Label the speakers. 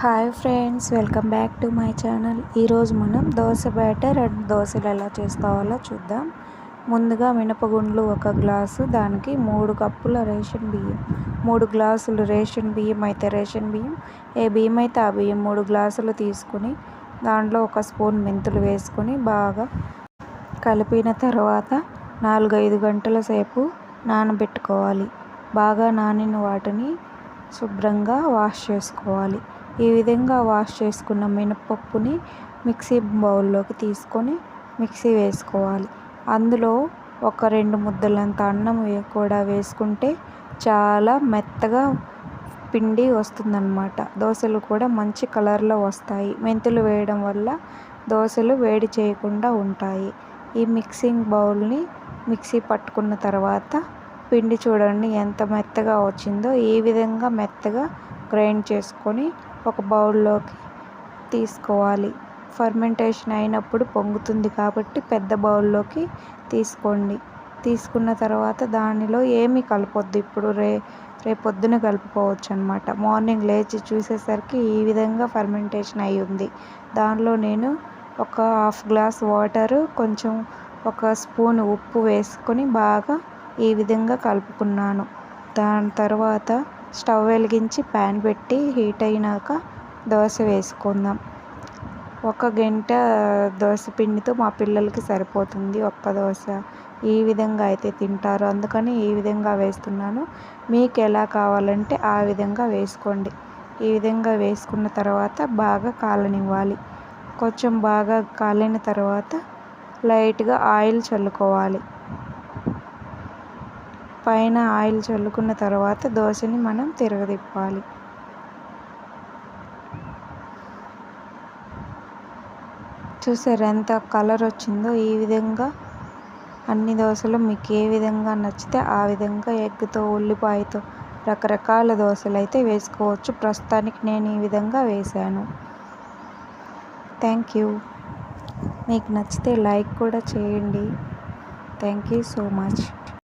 Speaker 1: Hi friends welcome back to my channel. ఈరోజు మనం dosa batter and దోశలు ఎలా చేసుకోవాలో చూద్దాం. ముందుగా మినపగుండ్లు ఒక గ్లాసు దానికి మూడు కప్పుల రేషన్ బియ్యం. మూడు గ్లాసులు రేషన్ బియ్యం అయితే రేషన్ బియ్యం. ఏ బియ్యం అయితే ఆ బియ్యం మూడు గ్లాసులు తీసుకుని దాంట్లో ఒక స్పూన్ మెంతులు వేసుకొని బాగా కలిపిన తర్వాత నాలుగైదు గంటల సేపు నానబెట్టుకోవాలి. బాగా నానిన వాటిని శుభ్రంగా వాష్ చేసుకోవాలి. ఈ విధంగా వాష్ చేసుకున్న మినపప్పుని మిక్సీ బౌల్లోకి తీసుకొని మిక్సీ వేసుకోవాలి. అందులో ఒక రెండు ముద్దలంత అన్నం కూడా వేసుకుంటే చాలా మెత్తగా పిండి వస్తుందన్నమాట. దోశలు కూడా మంచి కలర్లో వస్తాయి. మెంతులు వేయడం వల్ల దోశలు వేడి చేయకుండా ఉంటాయి. ఈ మిక్సింగ్ బౌల్ని మిక్సీ పట్టుకున్న తర్వాత పిండి చూడండి ఎంత మెత్తగా వచ్చిందో. ఈ విధంగా మెత్తగా గ్రైండ్ చేసుకొని ఒక బౌల్లోకి తీసుకోవాలి. ఫర్మెంటేషన్ అయినప్పుడు పొంగుతుంది కాబట్టి పెద్ద బౌల్లోకి తీసుకోండి. తీసుకున్న తర్వాత దానిలో ఏమీ కలపొద్దు. ఇప్పుడు రే రేపొద్దున కలుపుకోవచ్చు అనమాట మార్నింగ్ లేచి చూసేసరికి ఈ విధంగా ఫర్మెంటేషన్ అయి ఉంది దానిలో నేను ఒక హాఫ్ గ్లాస్ వాటరు కొంచెం ఒక స్పూన్ ఉప్పు వేసుకొని బాగా ఈ విధంగా కలుపుకున్నాను. దాని తర్వాత స్టవ్ వెలిగించి ప్యాన్ పెట్టి హీట్ అయినాక దోశ వేసుకుందాం. ఒక గంట దోశ పిండితో మా పిల్లలకి సరిపోతుంది ఒక్క దోశ. ఈ విధంగా అయితే తింటారు. అందుకని ఈ విధంగా వేస్తున్నాను. మీకు ఎలా కావాలంటే ఆ విధంగా వేసుకోండి. ఈ విధంగా వేసుకున్న తర్వాత బాగా కాలనివ్వాలి. కొంచెం బాగా కాలిన తర్వాత లైట్గా ఆయిల్ చల్లుకోవాలి. పైన ఆయిల్ చల్లుకున్న తర్వాత దోశని మనం తిరగదిప్పాలి చూసారు ఎంత కలర్ వచ్చిందో? ఈ విధంగా అన్ని దోశలు మీకు ఏ విధంగా నచ్చితే ఆ విధంగా ఎగ్తో ఉల్లిపాయతో రకరకాల దోశలు అయితే వేసుకోవచ్చు. ప్రస్తుతానికి నేను ఈ విధంగా వేశాను. Thank you. మీకు నచ్చితే లైక్ కూడా చేయండి. Thank you so much.